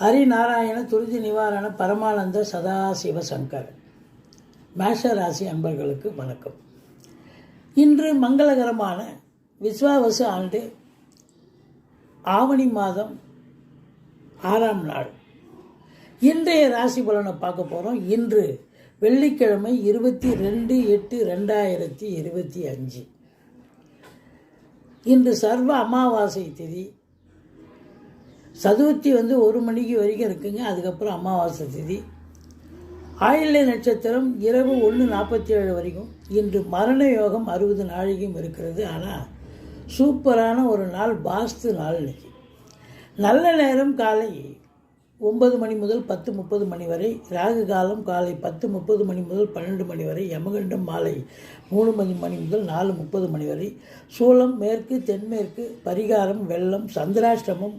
ஹரிநாராயண துருதி நிவாரண பரமானந்த சதாசிவ சங்கர். மேஷ ராசி அன்பர்களுக்கு வணக்கம். இன்று மங்களகரமான விஸ்வாவசு ஆண்டு ஆவணி மாதம் ஆறாம் நாள். இன்றைய ராசி பலனை பார்க்க போகிறோம் இன்று வெள்ளிக்கிழமை இருபத்தி ரெண்டு எட்டு ரெண்டாயிரத்தி இருபத்தி அஞ்சு. இன்று சர்வ அமாவாசை திதி. சதுர்த்தி வந்து ஒரு மணிக்கு வரைக்கும் இருக்குங்க. அதுக்கப்புறம் அமாவாசை திதி. ஆயில்ய நட்சத்திரம் இரவு ஒன்று நாற்பத்தி ஏழு வரைக்கும். இன்று மரண யோகம் அறுபது நாளைக்கும் இருக்கிறது. ஆனால் சூப்பரான ஒரு நாள் பாஸ்து நாள் இன்னைக்கு. நல்ல நேரம் காலை ஒன்பது மணி முதல் பத்து முப்பது மணி வரை ராகு காலம் காலை பத்து முப்பது மணி முதல் பன்னெண்டு மணி வரை யமகண்டம் மாலை மூணு மணி மணி முதல் நாலு முப்பது மணி வரை. சூளம் மேற்கு தென்மேற்கு பரிகாரம் வெள்ளம் சந்திராஷ்டமம்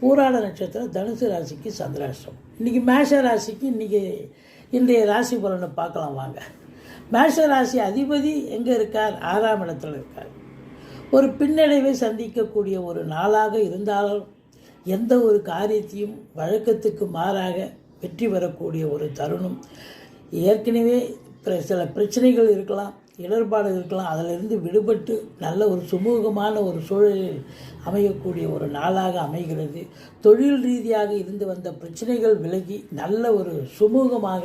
பூராட நட்சத்திரம் தனுசு ராசிக்கு சந்திராஷ்டிரம் இன்றைக்கி மேஷ ராசிக்கு இன்றைக்கி இன்றைய ராசி பலனை பார்க்கலாம் வாங்க. மேஷ ராசி அதிபதி எங்கே இருக்கார்? ஆறாம் இடத்துல இருக்கார். ஒரு பின்னடைவை சந்திக்கக்கூடிய ஒரு நாளாக இருந்தாலும் எந்த ஒரு காரியத்தையும் வழக்கத்துக்கு மாறாக வெற்றி பெறக்கூடிய ஒரு தருணம். ஏற்கனவே பிர- சில பிரச்சனைகள் இருக்கலாம். இடர்பாடு இருக்கலாம் அதிலிருந்து விடுபட்டு நல்ல ஒரு சுமூகமான ஒரு சூழலில் அமையக்கூடிய ஒரு நாளாக அமைகிறது. தொழில் ரீதியாக இருந்து வந்த பிரச்சனைகள் விலகி நல்ல ஒரு சுமூகமாக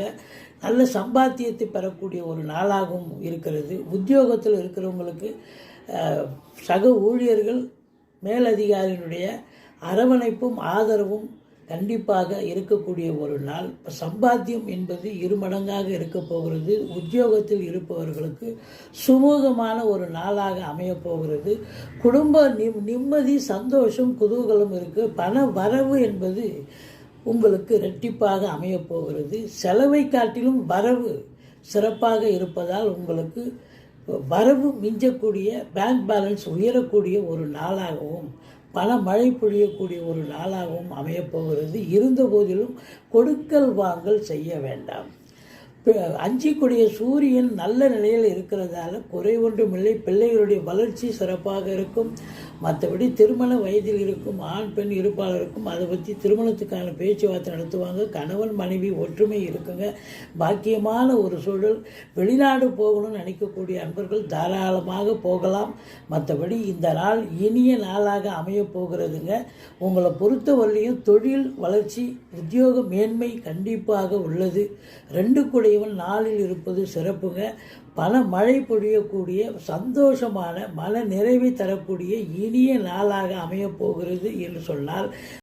நல்ல சம்பாத்தியத்தை பெறக்கூடிய ஒரு நாளாகவும் இருக்கிறது. உத்தியோகத்தில் இருக்கிறவங்களுக்கு சக ஊழியர்கள் மேலதிகாரியினுடைய அரவணைப்பும் ஆதரவும் கண்டிப்பாக இருக்கக்கூடிய ஒரு நாள். சம்பாத்தியம் என்பது இருமடங்காக இருக்க போகிறது. உத்தியோகத்தில் இருப்பவர்களுக்கு சுமூகமான ஒரு நாளாக அமையப் போகிறது. குடும்ப நிம் நிம்மதி சந்தோஷம் குதூகலம் இருக்குது பண வரவு என்பது உங்களுக்கு இரட்டிப்பாக அமையப்போகிறது செலவை காட்டிலும் வரவு சிறப்பாக இருப்பதால் உங்களுக்கு வரவு மிஞ்சக்கூடிய பேங்க் பேலன்ஸ் உயரக்கூடிய ஒரு நாளாகவும் பல மழை பொழியக்கூடிய ஒரு நாளாகவும் அமையப்போகிறது இருந்த போதிலும் கொடுக்கல் வாங்கல் செய்ய வேண்டாம். அஞ்சிக்கூடிய சூரியன் நல்ல நிலையில் இருக்கிறதால குறை ஒன்றுமில்லை பிள்ளைகளுடைய வளர்ச்சி சிறப்பாக இருக்கும். மற்றபடி திருமண வயதில் இருக்கும் ஆண் பெண் இருப்பாளருக்கும் அதை பற்றி திருமணத்துக்கான பேச்சுவார்த்தை நடத்துவாங்க. கணவன் மனைவி ஒற்றுமை இருக்குங்க. பாக்கியமான ஒரு சூழல். வெளிநாடு போகணும்னு நினைக்கக்கூடிய அன்பர்கள் தாராளமாக போகலாம். மற்றபடி இந்த நாள் இனிய நாளாக அமையப் போகிறதுங்க. உங்களை பொறுத்தவரையிலையும் தொழில் வளர்ச்சி உத்தியோக மேன்மை கண்டிப்பாக உள்ளது. ரெண்டு குடையவன் நாளில் இருப்பது சிறப்புங்க பல மழை பொழியக்கூடிய சந்தோஷமான மன நிறைவை தரக்கூடிய இனிய நாளாக அமையப் போகிறது என்று சொன்னால்